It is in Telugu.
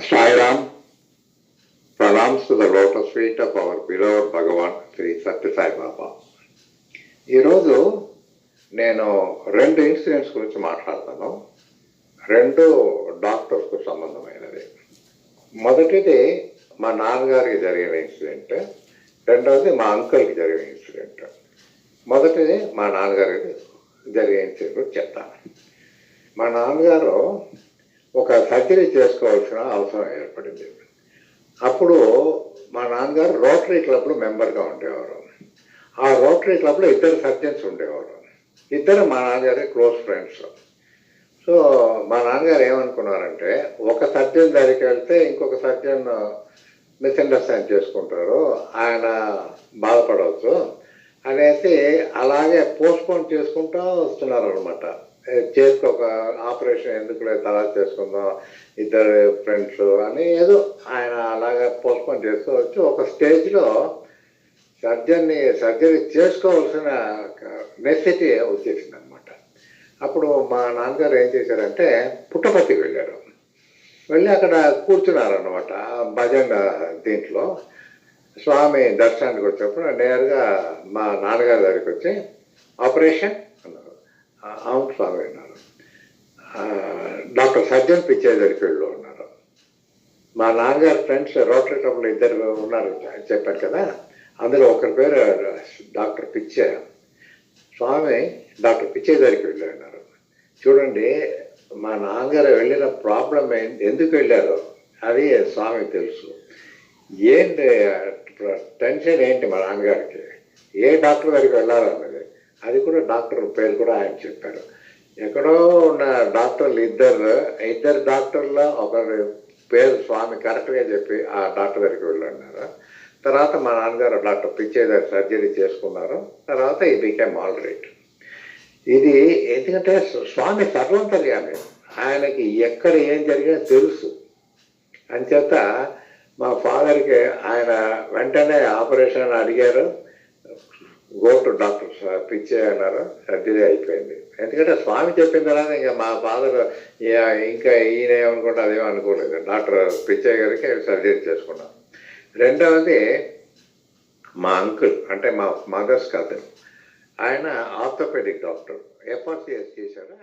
Sairam Ram pranams to the lotus feet of our beloved Bhagavan Shri Sathya Sai బాబా. ఈరోజు నేను రెండు ఇన్సిడెంట్స్ గురించి మాట్లాడతాను. రెండు డాక్టర్స్కు సంబంధమైనది. మొదటిది మా నాన్నగారికి జరిగిన ఇన్సిడెంట్ రెండవది మా అంకుల్కి జరిగిన ఇన్సిడెంట్. మొదటిది మా నాన్నగారికి జరిగిన ఇన్సిడెంట్ చెప్తాను. మా నాన్నగారు ఒక సర్జరీ చేసుకోవాల్సిన అవసరం ఏర్పడింది. అప్పుడు మా నాన్నగారు రోటరీ క్లబ్లో మెంబర్గా ఉండేవారు. ఆ రోటరీ క్లబ్లో ఇద్దరు సర్జన్స్ ఉండేవారు. ఇద్దరు మా నాన్నగారి క్లోజ్ ఫ్రెండ్స్. సో మా నాన్నగారు ఏమనుకున్నారంటే ఒక సర్జన్ దగ్గరికి వెళ్తే ఇంకొక సర్జన్ మిస్అండర్స్టాండ్ చేసుకుంటారు. ఆయన బాధపడవచ్చు అనేసి అలాగే పోస్ట్పోన్ చేసుకుంటూ వస్తున్నారు అనమాట చేతికి ఒక ఆపరేషన్ ఎందుకులే తర్వాత చేసుకుందాం ఇద్దరు ఫ్రెండ్స్ అని ఏదో ఆయన అలాగా పోస్ట్పోన్ చేస్తూ వచ్చి ఒక స్టేజ్లో సర్జరీని సర్జరీ చేసుకోవాల్సిన నెసిటీ వచ్చేసింది అనమాట అప్పుడు మా నాన్నగారు ఏం చేశారంటే పుట్టపర్తికి వెళ్ళారు. వెళ్ళి అక్కడ కూర్చున్నారు అనమాట భజన దీంట్లో. స్వామి దర్శనానికి వచ్చినప్పుడు నేరుగా మా నాన్నగారి దగ్గరికి వచ్చి ఆపరేషన్ అన్నారు "ఆ, అవును స్వామి అన్నారు డాక్టర్ సజ్జన్ పిచ్చే దగ్గరికి ఉన్నారు. మా నాన్నగారు ఫ్రెండ్స్ రోటరీ క్లబ్లో ఇద్దరు ఉన్నారు అని కదా. అందులో ఒకరి పేరు డాక్టర్ పిచ్చే స్వామి డాక్టర్ పిచ్చే దగ్గరికి వెళ్ళారు చూడండి మా నాన్నగారు వెళ్ళిన ప్రాబ్లం ఏంటి ఎందుకు వెళ్ళారు అది స్వామికి తెలుసు. ఏంటి టెన్షన్ ఏంటి మా నాన్నగారికి? ఏ డాక్టర్ దగ్గరికి వెళ్ళాలన్నది అది కూడా డాక్టర్ పేరు కూడా ఆయన చెప్పారు ఎక్కడో ఉన్న డాక్టర్లు ఇద్దరు ఇద్దరు డాక్టర్లో ఒకరి పేరు స్వామి కరెక్ట్గా చెప్పి ఆ డాక్టర్ దగ్గరికి వెళ్ళన్నారు. తర్వాత మా నాన్నగారు డాక్టర్ పిచ్చే దగ్గర సర్జరీ చేసుకున్నారు. తర్వాత ఈ బికేమ్ ఆల్ రైట్ ఇది ఎందుకంటే స్వామి సర్వంతర్యామి. ఆయనకి ఎక్కడ ఏం జరిగినా తెలుసు. అంచేత మా ఫాదర్కి ఆయన వెంటనే ఆపరేషన్ అడిగారు. గో టు డాక్టర్ పిచ్చే అన్నారు. సర్జరీ అయిపోయింది. ఎందుకంటే స్వామి చెప్పిన తర్వాత ఇంకా మా ఫాదర్ ఇంకా ఈయన ఏమనుకుంటే అదేమో అనుకోలేదు. డాక్టర్ పిచ్చయ్య గారికి సర్జరీ చేసుకున్నాం. రెండవది మా అంకుల్ అంటే మా మదర్స్ కథ ఆయన ఆర్థోపెడిక్ డాక్టర్. ఎఫ్ఆర్సిఎస్ చేశారు.